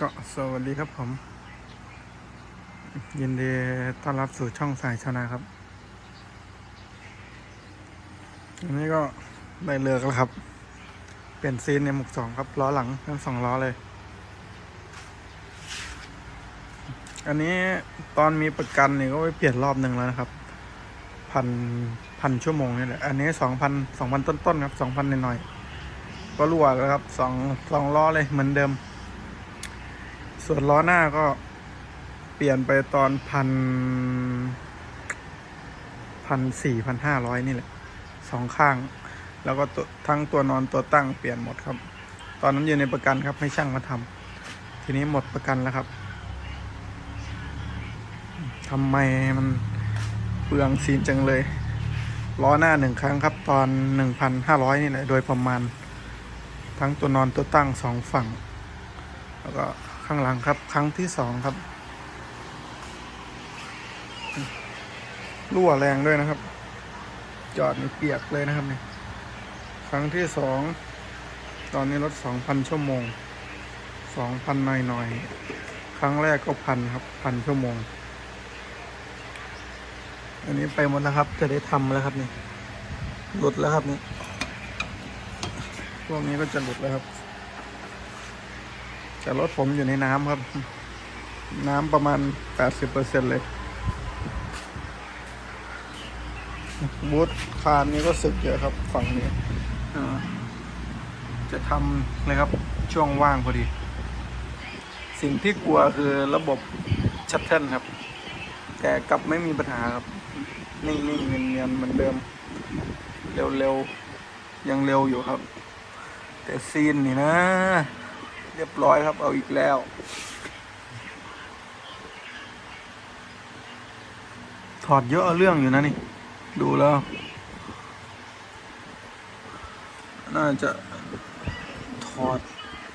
ก็สวัสดีครับผม ยินดีต้อนรับสู่ช่องสายชาวนาครับอันนี้ก็ได้เลือกแล้วครับ เปลี่ยนซีนในหมวกสองครับล้อหลังทั้งสองล้อเลย อันนี้ตอนมีประกันเนี่ยก็ไปเปลี่ยนรอบหนึ่งแล้วนะครับพันพันชั่วโมงนี่แหละอันนี้สองพันสองพันต้นๆครับสองพันหน่อยๆก็รั่วแล้วครับสองสองล้อเลยเหมือนเดิม ส่วนล้อหน้าก็เปลี่ยนไปตอนพันพันสี่พันห้าร้อยนี่แหละสองข้าง แล้วก็ทั้งตัวนอนตัวตั้งเปลี่ยนหมดครับ ตอนนั้นอยู่ในประกันครับให้ช่างมาทำทีนี้หมดประกันแล้วครับทำไมมันเปลืองซีนจังเลยล้อหน้าหนึ่งครั้งครับ ตอนหนึ่งพันห้าร้อยนี่แหละโดยประมาณ ทั้งตัวนอนตัวตั้งสองฝั่ง แล้วก็ ข้างหลังครับ ครั้งที่สองครับ รั่วแรงด้วยนะครับ จอดนี่เปียกเลยนะครับเนี่ยครั้งที่สองตอนนี้รถสองพันชั่วโมงสองพันหน่อยหน่อยๆครั้งแรกก็พันครับพันชั่วโมง อันนี้ไปหมดแล้วครับ จะได้ทำแล้วครับนี่หลุดแล้วครับนี่พวกนี้ก็จะหลุดแล้วครับ แต่รถผมอยู่ในน้ำครับ น้ำประมาณ 80%เลย บูธคานนี้ก็สึกเยอะครับ ฝั่งนี้ จะทำเลยครับช่วงว่างพอดี สิ่งที่กลัวคือระบบชัตเทิลครับ แต่กลับไม่มีปัญหาครับ นิ่งๆเนียนๆเหมือนเดิม เร็วๆ ยังเร็วอยู่ครับ แต่ซีนนี่นะ เรียบร้อยครับ เอาอีกแล้ว ถอดเยอะเรื่องอยู่นะนี่ ดูแล้ว น่าจะถอด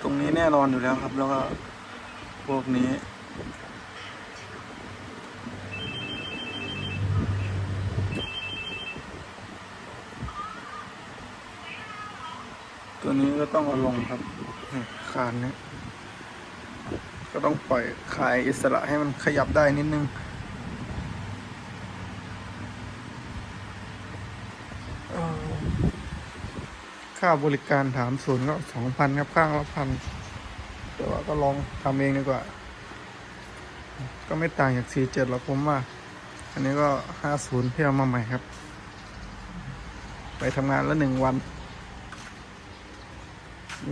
ตรงนี้แน่นอนอยู่แล้วครับ แล้วก็ พวกนี้ตัวนี้ก็ต้องเอาลงครับานนี้ก็ต้องปล่อยคลายอิสระให้มันขยับได้นิดนึงค่าบริการถามศูนย์ก็สองพันครับข้างละพันแต่ว่าก็ลองทำเองดีกว่า ก็ไม่ต่างจากสี่เจ็ดหรอกผมว่า อันนี้ก็ห้าศูนย์ที่เอามาใหม่ครับ ไปทำงานแล้วหนึ่งวัน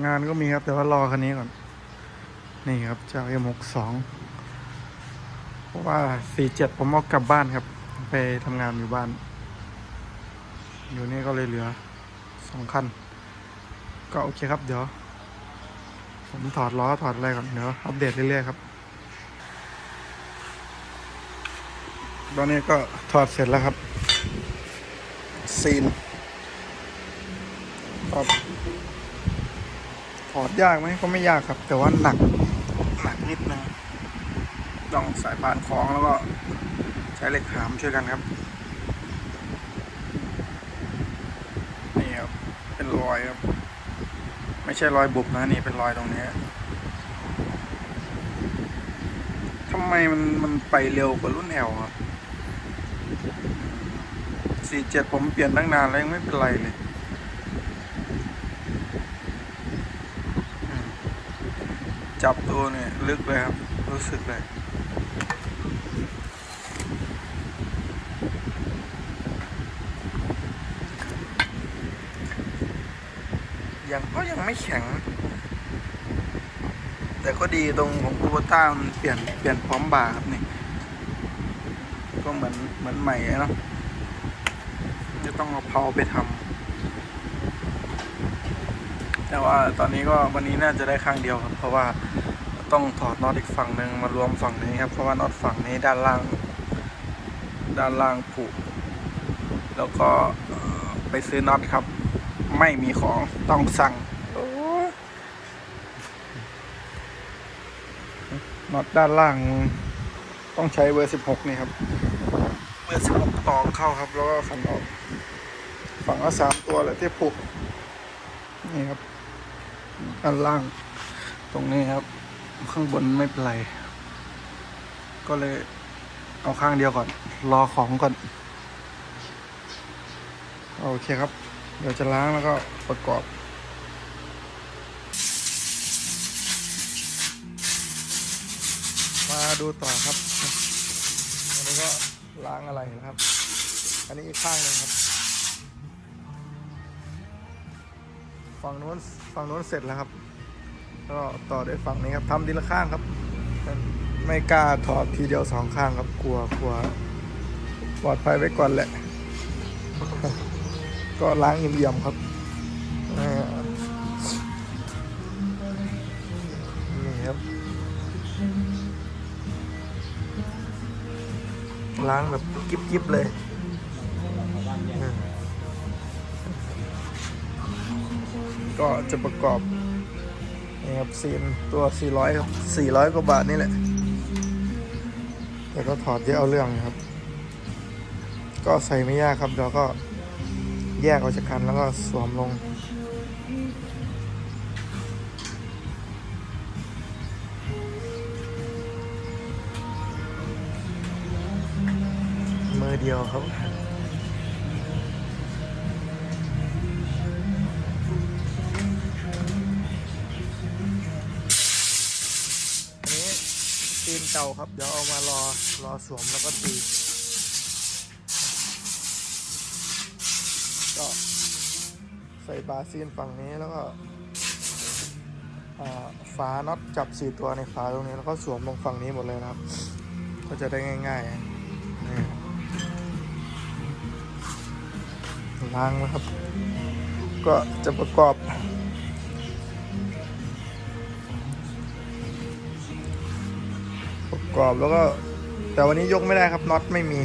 งานก็มีครับ แต่ว่ารอคันนี้ก่อน นี่ครับเจ้า M62 เพราะว่า 47 ผมเอากลับบ้านครับ ไปทำงานอยู่บ้าน อยู่นี่ก็เลยเหลือสองคัน ก็โอเคครับเดี๋ยว ผมถอดล้อถอดอะไรก่อนเดี๋ยวอัปเดตเรื่อยๆครับ ตอนนี้ก็ถอดเสร็จแล้วครับ ซีนถอด ดยากไหมก็ไม่ยากครับ แต่ว่าหนักหนักนิดนึงต้องสายพานคล้องแล้วก็ใช้เหล็กหามช่วยกันครับนี่ครับเป็นรอยครับ ไม่ใช่รอยบุบนะนี่เป็นรอยตรงนี้ทำไมมันมันไปเร็วกว่ารุ่นแอลครับสี่เจ็ดผมเปลี่ยนตั้งนานแล้วยังไม่เป็นไรเลย จับตัวเนี่ยลึกเลยครับ รู้สึกเลยยังก็ยังไม่แข็ง แต่ก็ดีตรงของคูโบต้ามันเปลี่ยนเปลี่ยนพร้อมบ่าครับนี่ ก็เหมือนเหมือนใหม่เนาะจะต้องเอาเพาไปทำ แต่ว่าตอนนี้ก็วันนี้น่าจะได้ข้างเดียวครับ เพราะว่าต้องถอดน็อตอีกฝั่งหนึ่งมารวมฝั่งนี้ครับ เพราะว่าน็อตฝั่งนี้ด้านล่าง ด้านล่างผุแล้วก็ไปซื้อน็อตครับ ไม่มีของต้องสั่งน็อตด้านล่าง ต้องใช้เบอร์สิบหกนี่ครับ เบอร์สิบหกตอกเข้าครับ แล้วก็ขันออกฝั่งละสามตัวเลยที่ผุนี่ครับ ด้านล่าง ตรงนี้ครับ ข้างบนไม่เป็นไร ก็เลยเอาข้างเดียวก่อน รอของก่อน โอเคครับ เดี๋ยวจะล้างแล้วก็ประกอบมาดูต่อครับอันนี้ก็ล้างอะไรนะครับ อันนี้อีกข้างหนึ่งครับ ฝั่งนู้นฝั่งโน้นเสร็จแล้วครับ ก็ต่อด้วยฝั่งนี้ครับทำทีละข้างครับ ไม่กล้าถอดทีเดียวสองข้างครับกลัวกลัวปลอดภัยไว้ก่อนแหละ ก็ล้างเอี่ยมๆครับนี่ครับ ล้างแบบกิ๊บๆเลย ก็จะประกอบนี่ครับซีนตัว 400 ครับ 400 กว่าบาทนี่แหละ แต่ก็ถอดเยอะเอาเรื่องครับ ก็ใส่ไม่ยากครับเดี๋ยวก็แยกออกจากกันแล้วก็สวมลง มือเดียวครับ เก่าครับ เดี๋ยวเอามารอรอสวมแล้วก็ตีก็ใส่บาซีนฝั่งนี้แล้วก็ฝาน็อตจับสี่ตัวในฝาตรงนี้แล้วก็สวมลงฝั่งนี้หมดเลยนะครับ ก็จะได้ง่ายๆล้างแล้วครับ ก็จะประกอบ ปรอบแล้วก็ แต่วันนี้ยกไม่ได้ครับน็อตไม่มี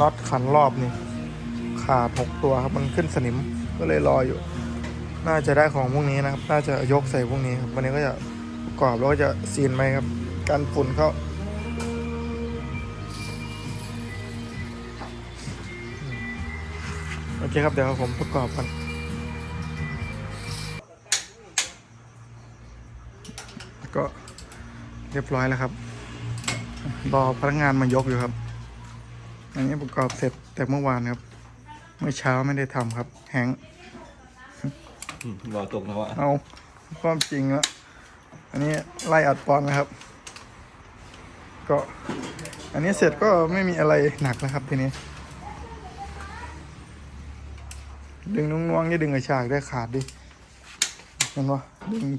น็อตขันรอบนี่ขาดหกตัวครับมันขึ้นสนิมก็เลยรออยู่ น่าจะได้ของพวกนี้นะครับ น่าจะยกใส่พวกนี้ครับวันนี้ก็จะประกอบแล้วก็จะซีนไหมครับกันฝุ่นเข้าโอเคครับเดี๋ยวผมประกอบกัน เรียบร้อยแล้วครับ รอพนักงานมายกอยู่ครับ อันนี้ประกอบเสร็จแต่เมื่อวานครับ เมื่อเช้าไม่ได้ทำครับแฮงค์รอตกนะวะเอาความจริงแล้วอันนี้ไล่อัดปอนนะครับ ก็ อันนี้เสร็จก็ไม่มีอะไรหนักนะครับทีนี้ ดึงนุ่งๆนี่ดึงกระชากได้ขาดดิเห็นปะดึง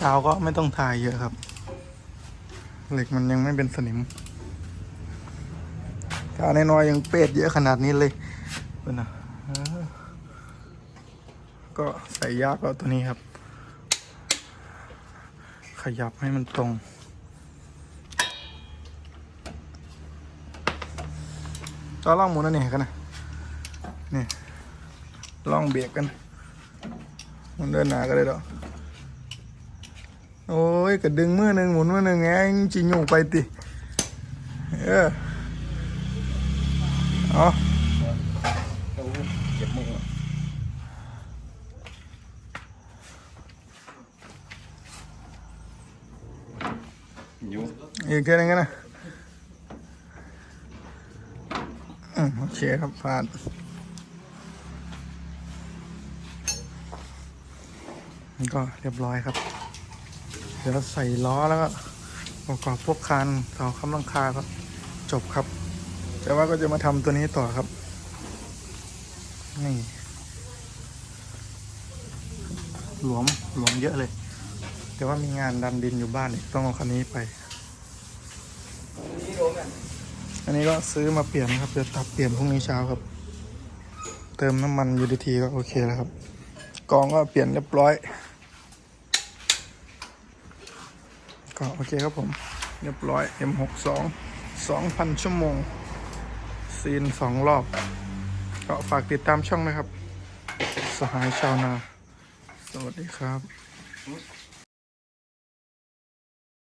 กาวก็ไม่ต้องทายเยอะครับ เหล็กมันยังไม่เป็นสนิมกาวน้อยๆยังเป็ดเยอะขนาดนี้เลยเป็นนะก็ใส่ยากแล้วตัวนี้ครับ ขยับให้มันตรงก็ล่องหมุนนั่นเองกันนะนี่ ล่องเบรกกัน มันเดินหนาก็ได้ดอกโอ้ยก็ดึงมือหนึ่งหมุนมือหนึ่งไงจิงอยู่ไปติเออเอาเจ็บมืออยู่อีกแค่นึงกันนะอืมโอเคครับผ่าน ก็เรียบร้อยครับ เดี๋ยวใส่ล้อแล้วก็ประกอบพวกคานเสาคำลังคาครับ จบครับ แต่ว่าก็จะมาทำตัวนี้ต่อครับ นี่ หลวมหลวมเยอะเลย แต่ว่ามีงานดันดินอยู่บ้านอีกต้องเอาคันนี้ไป อันนี้ก็ซื้อมาเปลี่ยนนะครับเดี๋ยวตัดเปลี่ยนพรุ่งนี้เช้าครับ เติมน้ำมันยูดีทีก็โอเคแล้วครับ กองก็เปลี่ยนเรียบร้อย ก็โอเคครับผม เรียบร้อย M62 2,000 ชั่วโมง ซีน 2 รอบ ก็ฝากติดตามช่องนะครับ สหายชาวนา สวัสดีครับ